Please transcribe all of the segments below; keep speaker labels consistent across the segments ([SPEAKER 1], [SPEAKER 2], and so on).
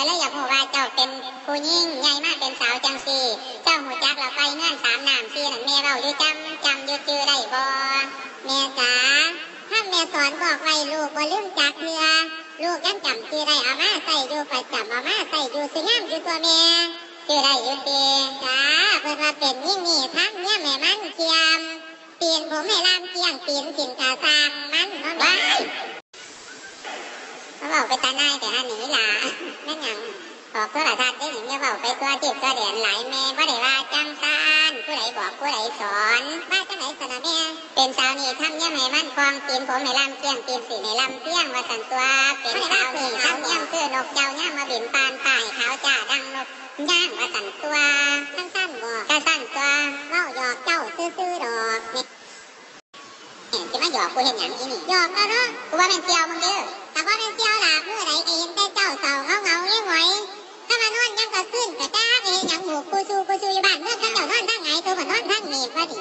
[SPEAKER 1] ก็เลยอยากรู้ว่าเจ้าเป็นผู้หญิงใหญ่มากเป็นสาวจังสี่เจ้าหูจักเราไปเงื่อนสามน้ำสี่นั่นแม่เราอยู่จำจำอยู่จือได้บ่แม่จ๋าถ้าแม่สอนบอกไว้ลูกบ่ลืมจักเถื่อลูกยังจำจือได้เอามาใส่อยู่ประจำเอามาใส่อยู่สงามอยู่ตัวแม่จือได้อยู่ตีจ้าเพิ่นว่าเป็นยิ่งนี่ทั้งเนี่ยแม่มันเทียมเปลี่ยนผมให้ลามเกียงเปลี่ยนสินกาสร้างมันเนาะว้าย เขาไปตาหน้ายแต่อันนี้ล่ะแม่นยังออกโทรทัศน์ได้หนิแม่บอกไปตัวจิตตัวเดียนหลายแม่บ่ได้ว่าจังซานผู้ใดบอกผู้ใดสอนว่าจังไหนสนะแม่เป็นสาวนี่ทำยังให้มันคลองตีนผมให้ลำเตียงตีนสีให้ลำเตียงว่าสันตัวเป็นสาวนี่ทำยังคือนกเจ้าย่างมาบินปานป่ายขาวจ้าดังนกย่างว่าสันตัวสั้นๆบอกกระสั้นตัวเว้าหยอกเจ้าซื่อๆดอกนี่เห็นจะมาหยอกกูเห็นอย่างนี้นี่หยอกแล้วเนาะกูว่าเป็นเจียวมึงเด้อ แต่ว่าเป็นเจียวหลาบเมื่อไรก็เห็นแต่เจ้าเสาเงาเงาเงี้ยหงอยถ้ามานอนยังก็ขึ้นกระจ้าไปเห็นย่างหมูกูชูกูชูอยู่บ้านเมื่อทั้งเจ้านอนทั้งไงตัวมันนอนทั้งหนีบว่าดิ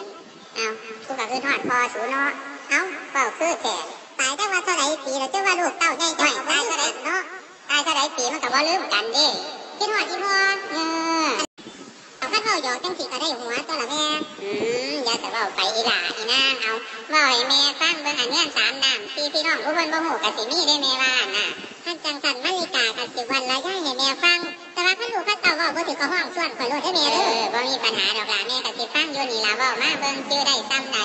[SPEAKER 1] เอากูก็คือทอดพอสูเนาะเอาเปล่าคือแก่ตายได้ว่าเท่าไรปีแล้วเจ้าว่าลูกเต้าใหญ่จังตายเท่าไรเนาะตายเท่าไรปีมันก็บ่ลืมกันด้คิดหอดอีพ่อเออ เอาข้าหยอกจังสิก็ได้หัวตัวละแม่อืมอย่าแต่ว่าไปอีหลาอีนางเอาเว่าให้แม่ฟังเบิ่งอันเนี้ยสามน้ำพี่พี่น้องผู้คนบ่หูก็สิมีได้แม่ว่าน่ะท่านจังสันมาริกากะสิวันละย่ายให้แม่ฟัง แต่ว่าข้าลูกข้าเต่าเว่าบ่ถือก็ห้องส่วนข่อยโลดให้แม่เด้อบ่มีปัญหาดอกล่ะแม่ก็สิฟังอยู่นี่ล่ะเว้ามาเบิ่งชื่อได้ซ้ำใด